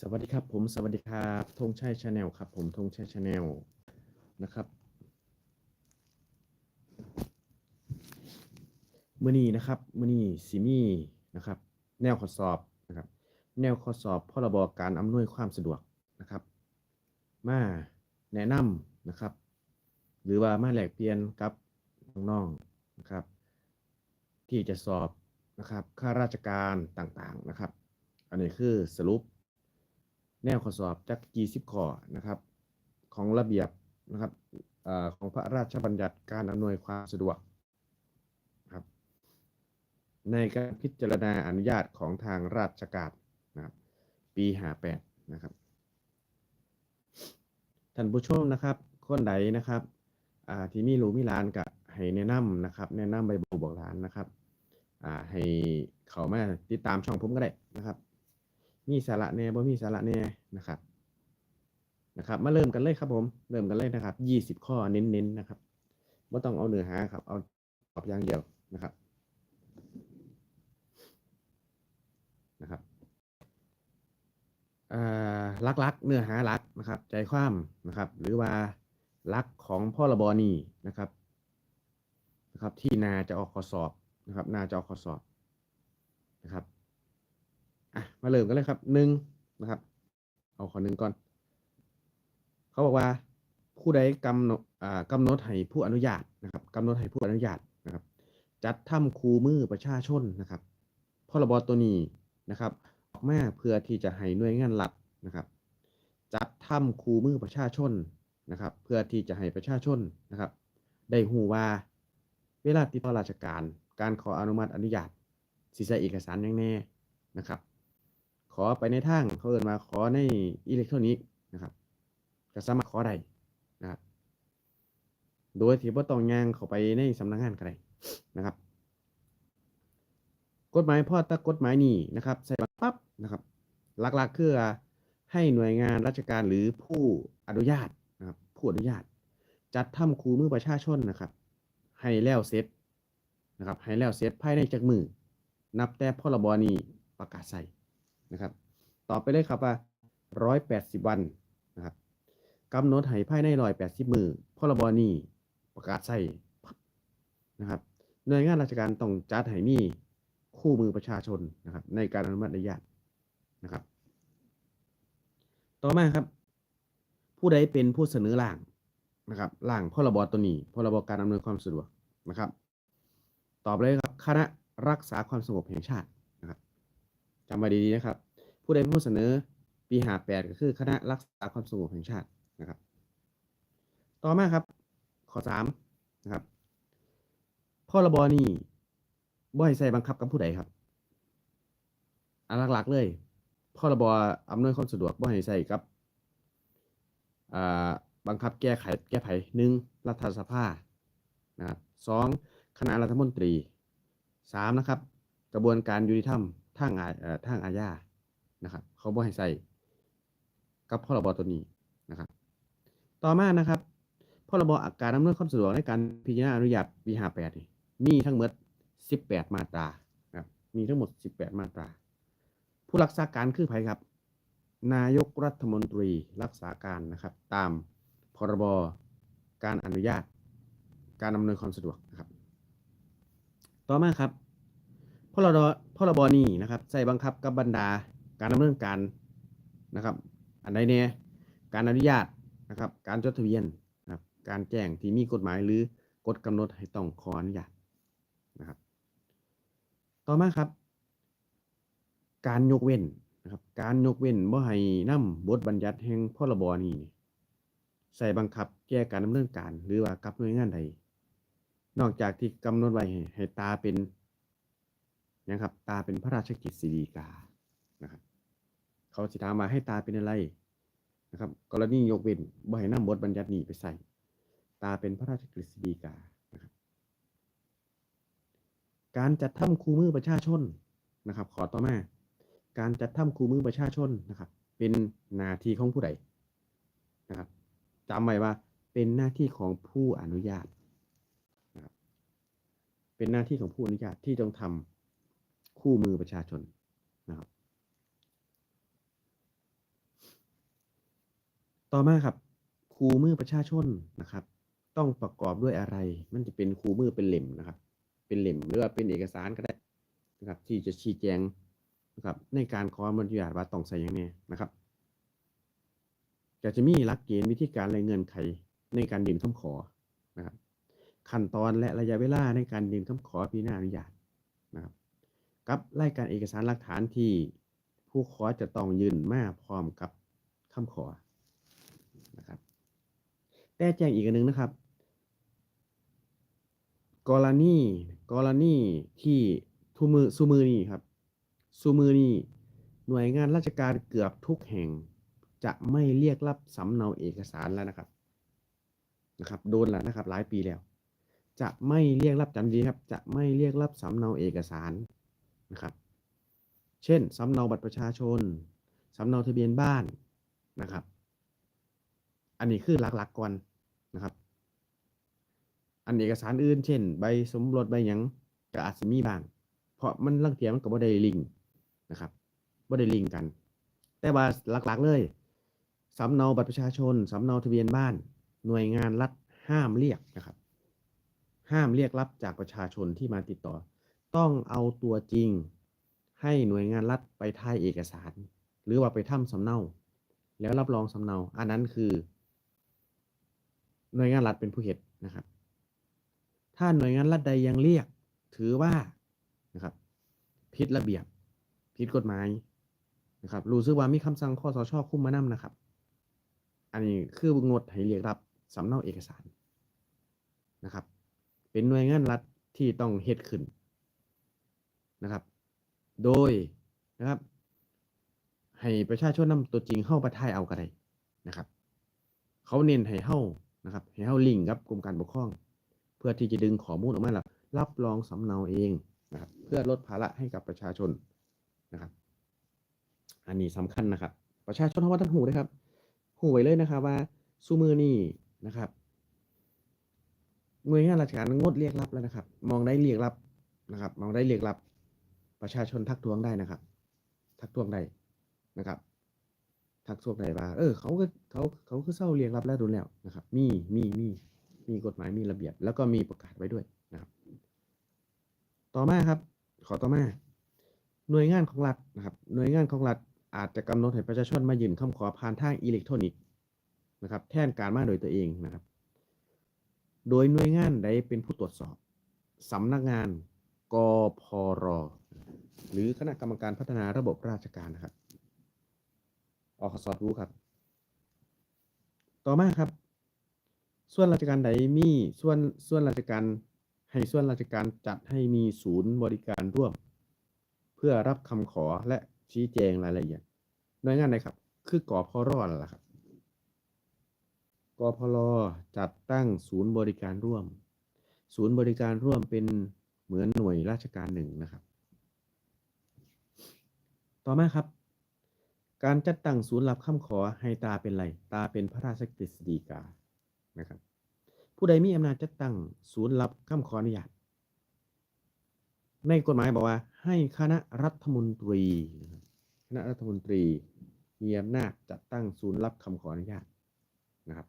สวัสดีครับผมสวัสดีครับธงชัยชาแนลครับผมธงชัยชาแนลนะครับมื่อนี้นะครับมื่อนี้สิมี่นะครับ แนวข้อสอบนะครับ แนวข้อสอบพรบการอำนวยความสะดวกนะครับ มาแนะนำนะครับ หรือว่ามาแลกเปลี่ยนกับน้องๆนะครับ ที่จะสอบนะครับข้าราชการต่างๆนะครับ อันนี้คือสรุป แนวข้อสอบจาก20ข้อนะครับ ของระเบียบนะครับอของพระราชบัญญัติการอำนวยความสะดวกครับ ในการพิจารณาอนุญาตของทางราชการนะครับ ปี58นะครับท่านผู้ชมนะครับคนใดนะครับที่มีลูกมีหลานก็ให้แนะนำนะครับ แนะนำใบบอกบอกหลานนะครับให้เขามาติดตามช่องผมก็ได้นะครับ มีสาระแน่บ่มีสาระแน่นะครับนะครับ มาเริ่มกันเลยครับผม เริ่มกันเลยนะครับยี่สิบข้อเน้นๆนนะครับไม่ต้องเอาเนื้อหาครับ เอาตอบอย่างเดียวนะครับนะครับอ่าลักเนื้อหาลักนะครับ ใจความนะครับ หรือว่าลักของพ่อระบอนีนะครับนะครับ ที่นาจะออกข้อสอบนะครับ นาจะออกข้อสอบนะครับ อะมาเริ่มกันเลยครับหนึ่งนะครับ เอาขอหนึ่งก่อน เขาบอกว่าผู้ใดกำหนดกำหนดให้ผู้อนุญาตนะครับกำหนดให้ผู้อนุญาตนะครับ จัดทำคูมือประชาชนนะครับพรบตัวนี้นะครับ ออกมาเพื่อที่จะให้หน่วยงานรัฐนะครับ จัดทำคูมือประชาชนนะครับ เพื่อที่จะให้ประชาชนนะครับ ได้หูว่าเวลาติดต่อราชการ การขออนุมัติอนุญาตสิใช้เอกสารย่างแน่นะครับ ขอไปในทางเขาเอินมาขอในอิเล็กทรอนิกส์นะครับก็สามารถขอได้นะครับโดยที่บ่ต้องย่างเข้าไปในสำนักงานก็ได้นะครับ กฎหมายพ่อตากฎหมายนี้นะครับใส่บังปั๊บนะครับ หลักๆคือให้หน่วยงานราชการหรือผู้อนุญาตนะครับผู้อนุญาต จัดทำคูมือประชาชนนะครับ ให้แล้วเสร็จนะครับ ให้แล้วเสร็จภายในจักมือ นับแต่พรบนี้ประกาศใส่ นะครับ ต่อไปเลยครับว่า180วันนะครับกำหนดให้ภายใน180มือพรบนี้ประกาศใส่นะครับหน่วยงานราชการต้องจัดให้มีคู่มือประชาชนนะครับ ในการอนุมัติอนุญาตนะครับ ต่อมาครับ ผู้ใดเป็นผู้เสนอร่างนะครับร่างพรบตัวนี้พรบการอำนวยความสะดวกนะครับ ตอบเลยครับคณะรักษาความสงบแห่งชาติ จำไว้ดีๆนะครับ ผู้ใดเป็นผู้เสนอปีหาแปดก็คือคณะรักษาความสงบแห่งชาตินะครับ ต่อมาครับ ข้อสามนะครับพรบนี้บ่ให้ใส่บังคับกับผู้ใดครับอันหลักๆเลยพรบอำนวยความสะดวกบ่ให้ใส่กับบังคับแก้ไขแก้ไขหนึ่งรัฐสภานะครับสองคณะรัฐมนตรีสามนะครับ กระบวนการยุติธรรม ทางอาทางอาญานะครับ เขาบ่ให้ใส่กับพรบตัวนี้นะครับ ต่อมานะครับพรบการอำนวยความสะดวกในการพิจารณาอนุญาตปี58นี่มีทั้งหมด18มาตรานะครับมีทั้งหมด18มาตรา ผู้รักษาการคือไผครับ นายกรัฐมนตรีรักษาการนะครับ ตามพรบการอนุญาต การอำนวยความสะดวกนะครับ ต่อมาครับ พรบพรบนี้นะครับใส่บังคับกับบรรดาการดำเนินการนะครับ อันใดเนี่ยการอนุญาตนะครับ การจดทะเบียนนะครับ การแจ้งที่มีกฎหมายหรือกฎกำหนดให้ต้องขออนุญาตนะครับ ต่อมาครับ การยกเว้นนะครับ การยกเว้นบ่ให้นำบทบัญญัติแห่งพรบนี้ใส่บังคับแก้การดำเนินการหรือว่ากับหน่วยงานใด นอกจากที่กำหนดไว้ให้ตาเป็น นะครับตาเป็นพระราชกิจสีดีกานะครับเขาสิถามมาให้ตาเป็นอะไรนะครับกรณียกเว้นบ่ให้นำบทบัญญัตินี้ไปใส่ ตาเป็นพระราชกฤษฎีกานะครับการจัดทำคู่มือประชาชนนะครับ ขอต่อมา การจัดทำคู่มือประชาชนนะครับ เป็นหน้าที่ของผู้ใดนะครับจำไว้ว่าเป็นหน้าที่ของผู้อนุญาตนะครับเป็นหน้าที่ของผู้อนุญาตที่ต้องทำ คู่มือประชาชนนะครับ ต่อมาครับคู่มือประชาชนนะครับ ต้องประกอบด้วยอะไร มันจะเป็นคู่มือเป็นเล่มนะครับ เป็นเล่มหรือว่าเป็นเอกสารก็ได้นะครับ ที่จะชี้แจงนะครับในการขออนุญาตว่าต้องใส่อย่างนี้นะครับก็จะมีหลักเกณฑ์วิธีการและเงื่อนไขในการยื่นคำขอนะครับขั้นตอนและระยะเวลาในการยื่นคำขอพิจารณาอนุญาตนะครับ กับรายการเอกสารหลักฐานที่ผู้ขอจะต้องยื่นมาพร้อมกับคำขอนะครับแต่แจ้งอีกนหนึ่งนะครับ กรณีกรณีที่ทุมือสุมือนี่ครับสุมือนี่หน่วยงานราชการเกือบทุกแห่ง จะไม่เรียกรับสำเนาเอกสารแล้วนะครับนะครับ โดนแล้วนะครับ หลายปีแล้ว จะไม่เรียกรับจำดีครับ จะไม่เรียกรับสำเนาเอกสาร นะครับ เช่นสำเนาบัตรประชาชนสำเนาทะเบียนบ้านนะครับ อันนี้คือหลักๆก่อนนะครับ อันเอกสารอื่น เช่น ใบสมรสใบหยังก็อาจจะมีบ้าง เพราะมันลังเทียมันก็บ่ได้ลิงก์นะครับบ่ได้ลิงก์กัน แต่ว่าหลักๆเลยสำเนาบัตรประชาชนสำเนาทะเบียนบ้าน หน่วยงานรัฐห้ามเรียกนะครับ ห้ามเรียกรับจากประชาชนที่มาติดต่อ ต้องเอาตัวจริง ให้หน่วยงานรัฐไปถ่ายเอกสาร หรือว่าไปทำสำเนาแล้วรับรองสำเนา อันนั้นคือ หน่วยงานรัฐเป็นผู้เห็ดนะครับ ถ้าหน่วยงานรัฐใดยังเรียก ถือว่านะครับผิดระเบียบผิดกฎหมายนะครับรู้สึกว่ามีคำสั่งข้อสชคุ้มมานํนะครับ อันนี้คืองดให้เรียกรับสำเนาเอกสารนะครับ เป็นหน่วยงานรัฐที่ต้องเฮ็ดขึ้น นะครับ โดยนะครับ ให้ประชาชนนำตัวจริงเข้าไปถ่ายเอาก็ได้นะครับ เขาเน้นให้เฮานะครับให้เฮาลิงก์กับกรมการปกครอง เพื่อที่จะดึงข้อมูลออกมาแล้วรับรองสำเนาเองนะครับ เพื่อลดภาระให้กับประชาชนนะครับ อันนี้สำคัญนะครับ ประชาชนเขาว่าท่านหูนะครับหูไว้เลยนะครับว่าสู้มือนี่นะครับหน่วยงานราชการงดเรียกรับแล้วนะครับ มองได้เรียกรับนะครับ มองได้เรียกรับ ประชาชนทักท้วงได้นะครับ ทักท้วงได้นะครับ ทักท้วงได้ว่าเออเขาก็เขาเขาคือเศร้าเรียกรับแล้วดนแล้วนะครับ มีมีมีมีกฎหมายมีระเบียบ แล้วก็มีประกาศไว้ด้วยนะครับ ต่อมาครับ ขอต่อมา หน่วยงานของรัฐนะครับ หน่วยงานของรัฐอาจจะกำหนดให้ประชาชนมายื่นคำขอผ่านทางอิเล็กทรอนิกส์นะครับ แทนการมาโดยตัวเองนะครับ โดยหน่วยงานใดเป็นผู้ตรวจสอบสำนักงานกพร หรือคณะกรรมการพัฒนาระบบราชการนะครับอคสรู้ครับ ต่อมาครับ ส่วนราชการใดมีส่วนส่วนราชการให้ส่วนราชการจัดให้มีศูนย์บริการร่วม เพื่อรับคำขอและชี้แจงรายละเอียดหน่วยงานใดครับ คือกอพรนั่นแหละครับกพรจัดตั้งศูนย์บริการร่วม ศูนย์บริการร่วมเป็นเหมือนหน่วยราชการหนึ่งนะครับ ต่อมาครับ การจัดตั้งศูนย์รับคำขอให้ตาเป็นไร ตาเป็นพระราชกฤษฎีกา นะครับ ผู้ใดมีอำนาจจัดตั้งศูนย์รับคำขออนุญาต ในกฎหมายบอกว่าให้คณะรัฐมนตรี คณะรัฐมนตรีมีอำนาจจัดตั้งศูนย์รับคำขออนุญาตนะครับ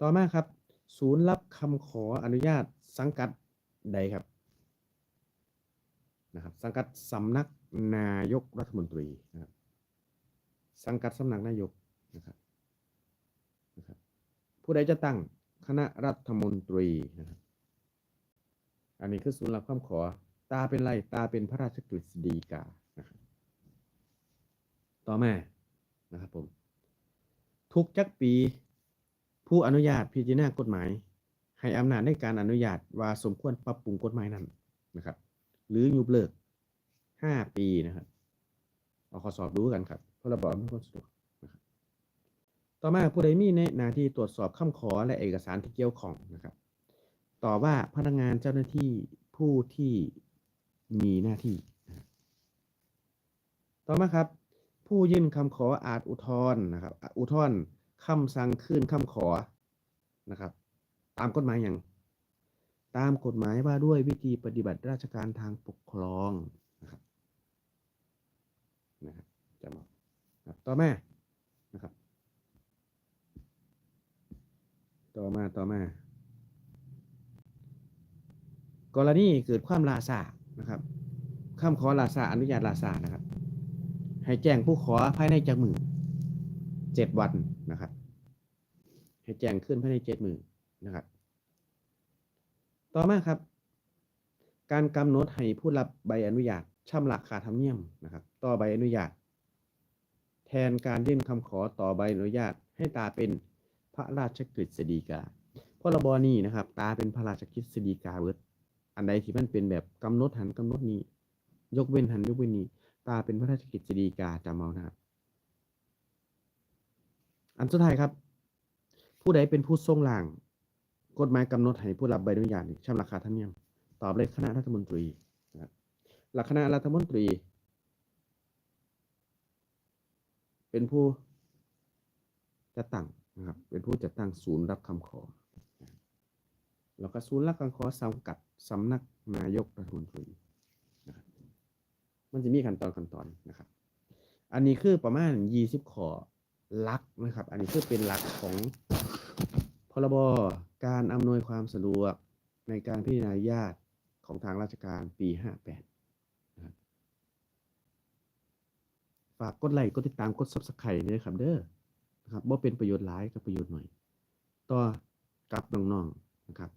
ต่อมาครับ ศูนย์รับคำขออนุญาตสังกัดใดครับนะครับ สังกัดสำนัก นายกรัฐมนตรีนะครับ สังกัดสำนักนายกนะครับนะครับ ผู้ใดจะตั้งคณะรัฐมนตรีนะครับ อันนี้คือศูนย์รับคำขอ ตาเป็นไรตาเป็นพระราชกฤษฎีกานะครับ ต่อมานะครับผม ทุกจักปีผู้อนุญาตพิจารณากฎหมาย ให้อำนาจในการอนุญาตว่าสมควรปรับปรุงกฎหมายนั้นนะครับ หรือยุบเลิก 5ปีนะครับเอาข้อสอบดูกันครับพรบอำนวยความสะดวกนะครับต่อมาผู้ใดมีในหน้าที่ตรวจสอบคำขอและเอกสารที่เกี่ยวข้องนะครับ ต่อว่าพนักงานเจ้าหน้าที่ผู้ที่มีหน้าที่นะต่อมาครับ ผู้ยื่นคำขออาจอุทธรณ์นะครับ อุทธรณ์คำสั่งคืนคำขอนะครับ ตามกฎหมายอย่าง ตามกฎหมายว่าด้วยวิธีปฏิบัติราชการทางปกครอง นะครับจะมาครับต่อมานะครับ ต่อมาต่อมา กรณีเกิดความลาซานะครับคำขอลาซาอนุญาตลาซานะครับ ให้แจ้งผู้ขอภายในจักมือเจ็ดวันนะครับ ให้แจ้งขึ้นภายในเจ็ดมือนะครับ ต่อมาครับ การกำหนดให้ผู้รับใบอนุญาต ชำระค่าธรรมเนียมนะครับ ต่อใบอนุญาต แทนการยื่นคำขอต่อใบอนุญาต ให้ตาเป็นพระราชกฤษฎีกาพรบนี้นะครับ ตาเป็นพระราชกฤษฎีกาเบิด อันใดที่มันเป็นแบบกำหนดหันกำหนดนี้ ยกเว้นหันยกเว้นนี้ ตาเป็นพระราชกฤษฎีกาจำเอานะครับอันสุดท้ายครับ ผู้ใดเป็นผู้ทรงร่างกฎหมายกำหนดให้ผู้รับใบอนุญาตนี่ชำระค่าธรรมเนียม ตอบเลยคณะรัฐมนตรี หลักคณะรัฐมนตรี เป็นผู้จัดตั้งนะครับ เป็นผู้จัดตั้งศูนย์รับคำขอ แล้วก็ศูนย์รับคำขอสังกัดสำนักนายกรัฐมนตรีนะรมันจะมีขั้นตอนขั้นตอนนะครับ อันนี้คือประมาณยี่สิบขอลักนะครับ อันนี้คือเป็นหลักของพรบการอำนวยความสะดวกในการพิจารณาญาติของทางราชการปี 58ากกดไลค์กดติดตามกด subscribe ด้วยครับเด้อนะครับว่าเป็นประโยชน์หลายกับประโยชน์หน่อย ต่อกับน้องๆนะครับ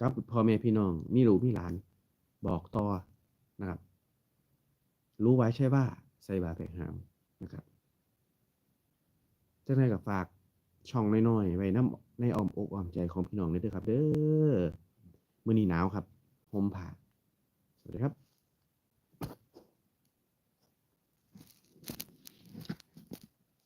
กับพ่อแม่พี่น้องมีลูกมีหลาน บอกต่อนะครับ รู้ไว้ใช่ว่าใส่บาแผกหามนะครับจังไรกับฝากช่องน้อยๆไว้น้ำในอ้อมอกอ้อมใจของพี่น้องเลยเด้อครับ เด้อมื้อนี้หนาวครับห่มผ้าสวัสดีครับ